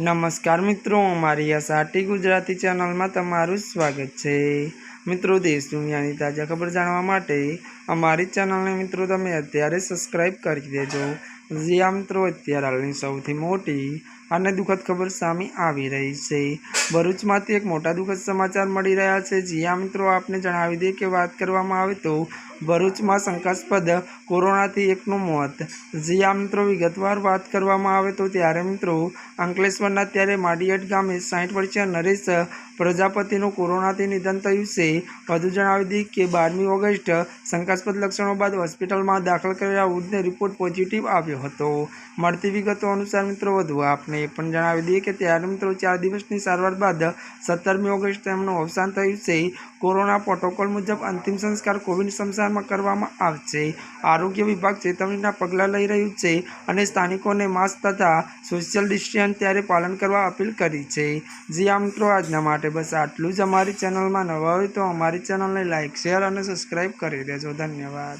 નમસ્કાર મિત્રો, અમારી આ સાટી ગુજરાતી ચેનલમાં તમારું સ્વાગત છે. મિત્રો, દેશ દુનિયાની તાજા ખબર જાણવા માટે અમારી ચેનલને મિત્રો તમે અત્યારે સબસ્ક્રાઈબ કરી દેજો. જ્યાં મિત્રો અત્યારે હાલની સૌથી મોટી અને દુઃખદ ખબર સામે આવી રહી છે. ભરૂચમાંથી એક મોટા દુઃખદ સમાચાર મળી રહ્યા છે. જ્યાં મિત્રો આપને જણાવી દઈએ કે વાત કરવામાં આવે તો ભરૂચમાં શંકાસ્પદ કોરોનાથી એકનું મોત. જ્યાં મિત્રો, વિગતવાર વાત કરવામાં આવે તો ત્યારે મિત્રો, અંકલેશ્વરના ત્યારે માડીયટ ગામે સાઠ વર્ષીય નરેશ પ્રજાપતિનું કોરોનાથી નિધન થયું છે. વધુ જણાવી દઈએ કે બારમી ઓગસ્ટ શંકાસ્પદ લક્ષણો બાદ હોસ્પિટલમાં દાખલ કરેલા વૃદ્ધને રિપોર્ટ પોઝિટિવ આવ્યો હતો. મળતી વિગતો અનુસાર મિત્રો, વધુ આપને એ પણ જણાવી દઈએ કે ત્યારે મિત્રો ચાર દિવસની સારવાર બાદ સત્તરમી ઓગસ્ટ તેમનું અવસાન થયું છે. કોરોના પ્રોટોકોલ મુજબ અંતિમ સંસ્કાર કોવિડ સ્મશાનમાં કરવામાં આવશે. આરોગ્ય વિભાગ ચેતવણીના પગલાં લઈ રહ્યું છે અને સ્થાનિકોને માસ્ક તથા સોશિયલ ડિસ્ટન્સ ત્યારે પાલન કરવા અપીલ કરી છે. જી આ મિત્રો આજના માટે બસ આટલું જ અમારી ચેનલમાં નવા હોય તો અમારી ચેનલને લાઇક શેર અને સબસ્ક્રાઈબ કરી દેજો. ધન્યવાદ.